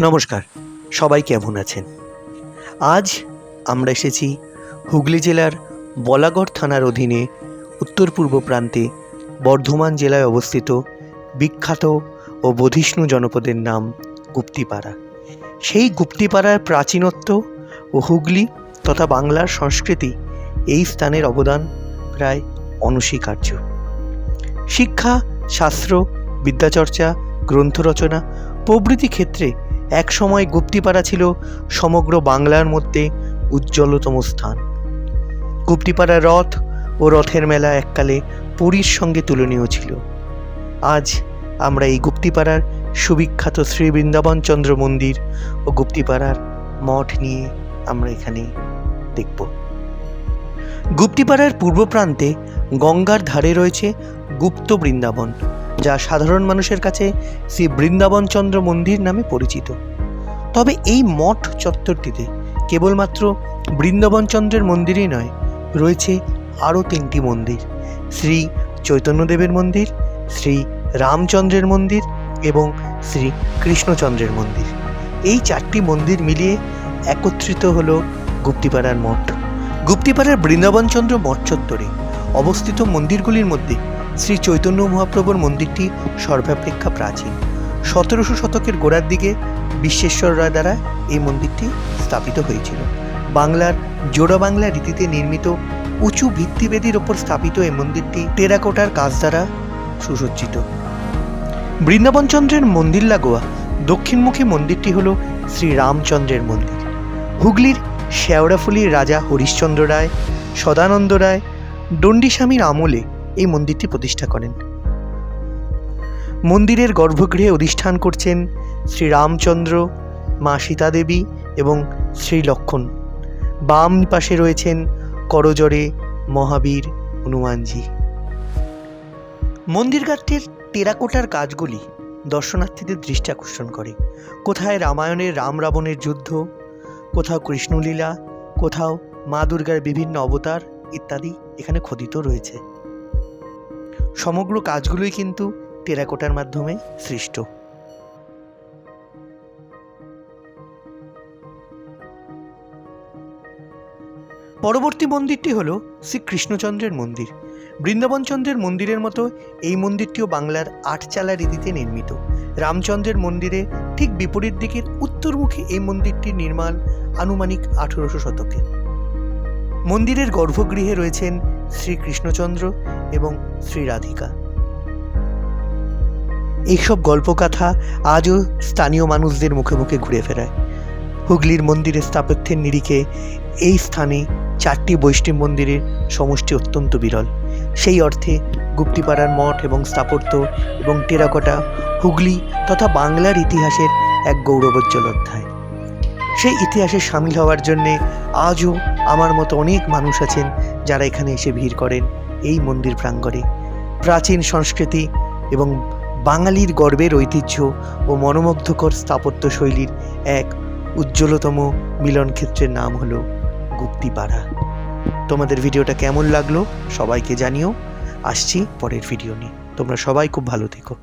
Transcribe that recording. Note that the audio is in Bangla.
নমস্কার, সবাই কেমন আছেন? আজ আমরা এসেছি হুগলি জেলার বলাগড় থানার অধীনে উত্তর পূর্ব প্রান্তে বর্ধমান জেলায় অবস্থিত বিখ্যাত ও বধিষ্ণু জনপদের নাম গুপ্তিপাড়া। সেই গুপ্তিপাড়ার প্রাচীনত্ব ও হুগলি তথা বাংলার সংস্কৃতি এই স্থানের অবদান প্রায় অনস্বীকার্য। শিক্ষা, শাস্ত্র, বিদ্যাচর্চা গ্রন্থ রচনা প্রভৃতি ক্ষেত্রে একসময় গুপ্তিপাড়া ছিল সমগ্র বাংলার মধ্যে উজ্জ্বলতম স্থান। গুপ্তিপাড়ার রথ ও রথের মেলা এককালে পুরীর সঙ্গে তুলনীয় ছিল। আজ আমরা এই গুপ্তিপাড়ার সুবিখ্যাত শ্রী বৃন্দাবন চন্দ্র মন্দির ও গুপ্তিপাড়ার মঠ নিয়ে আমরা এখানে দেখব। গুপ্তিপাড়ার পূর্ব প্রান্তে গঙ্গার ধারে রয়েছে গুপ্ত বৃন্দাবন। যা সাধারণ মানুষের কাছে শ্রী বৃন্দাবন চন্দ্র মন্দির নামে পরিচিত। তবে এই মঠ চত্বরটিতে কেবলমাত্র বৃন্দাবন চন্দ্রের মন্দিরই নয়, রয়েছে আরও তিনটি মন্দির, শ্রী চৈতন্যদেবের মন্দির, শ্রী রামচন্দ্রের মন্দির এবং শ্রী কৃষ্ণচন্দ্রের মন্দির। এই চারটি মন্দির মিলিয়ে একত্রিত হল গুপ্তিপাড়ার মঠ। গুপ্তিপাড়ার বৃন্দাবনচন্দ্র মঠ চত্বরে অবস্থিত মন্দিরগুলির মধ্যে শ্রী চৈতন্য মহাপ্রভুর মন্দিরটি সর্বাপেক্ষা প্রাচীন। সতেরোশো শতকের গোড়ার দিকে বিশ্বেশ্বর রায় দ্বারা এই মন্দিরটি স্থাপিত হয়েছিল। বাংলার জোড়া বাংলা রীতিতে নির্মিত উঁচু ভিত্তিবেদির ওপর স্থাপিত এই মন্দিরটি টেরাকোটার কাজ দ্বারা সুসজ্জিত। বৃন্দাবনচন্দ্রের মন্দির লাগোয়া দক্ষিণমুখী মন্দিরটি হল শ্রী রামচন্দ্রের মন্দির। হুগলির শেওড়াফুলির রাজা হরিশ্চন্দ্র রায়, সদানন্দ রায়, দণ্ডিস্বামীর আমলে এই মন্দিরটি প্রতিষ্ঠা করেন। মন্দিরের গর্ভগৃহে অধিষ্ঠান করছেন শ্রী রামচন্দ্র, মা সীতাদেবী এবং শ্রী লক্ষণ। বাম পাশে রয়েছেন করজরে মহাবীর হনুমানজি। মন্দির গাত্রের টেরাকোটার কাজগুলি দর্শনার্থীদের দৃষ্টি আকর্ষণ করে। কোথায় রামায়ণের রাম রাবণের যুদ্ধ, কোথাও কৃষ্ণলীলা, কোথাও মা দুর্গার বিভিন্ন অবতার ইত্যাদি এখানে খোদিত রয়েছে। সমগ্র কাজগুলোই কিন্তু টেরাকোটার মাধ্যমে সৃষ্ট। পরবর্তী মন্দিরটি হল শ্রীকৃষ্ণচন্দ্রের মন্দির। বৃন্দাবনচন্দ্রের মন্দিরের মতো এই মন্দিরটিও বাংলার আটচালা রীতিতে নির্মিত। রামচন্দ্রের মন্দিরে ঠিক বিপরীত দিকের উত্তরমুখী এই মন্দিরটির নির্মাণ আনুমানিক আঠেরোশো শতকে। মন্দিরের গর্ভগৃহে রয়েছেন শ্রী কৃষ্ণচন্দ্র এবং শ্রী রাধিকা। এইসব গল্পকথা আজও স্থানীয় মানুষদের মুখে মুখে ঘুরে ফেরায়। হুগলির মন্দিরের স্থাপত্যের নিরিখে এই স্থানে চারটি বৈষ্ণব মন্দিরের সমষ্টি অত্যন্ত বিরল। সেই অর্থে গুপ্তিপাড়ার মঠ এবং স্থাপত্য এবং টেরাকোটা হুগলি তথা বাংলার ইতিহাসের এক গৌরবোজ্জ্বল অধ্যায়। সেই ইতিহাসে সামিল হওয়ার জন্যে আজও আমার মতো অনেক মানুষ আছেন যারা এখানে এসে ভিড় করেন। এই মন্দির প্রাঙ্গণে। প্রাচীন সংস্কৃতি এবং বাঙালির গর্বের ঐতিহ্য ও মনোমুগ্ধকর স্থাপত্য শৈলীর এক উজ্জ্বলতম মিলনক্ষেত্রের নাম হলো গুপ্তিপাড়া। তোমাদের ভিডিওটা কেমন লাগল সবাইকে জানিও। আসছি পরের ভিডিও নিয়ে। তোমরা সবাই খুব ভালো থেকো।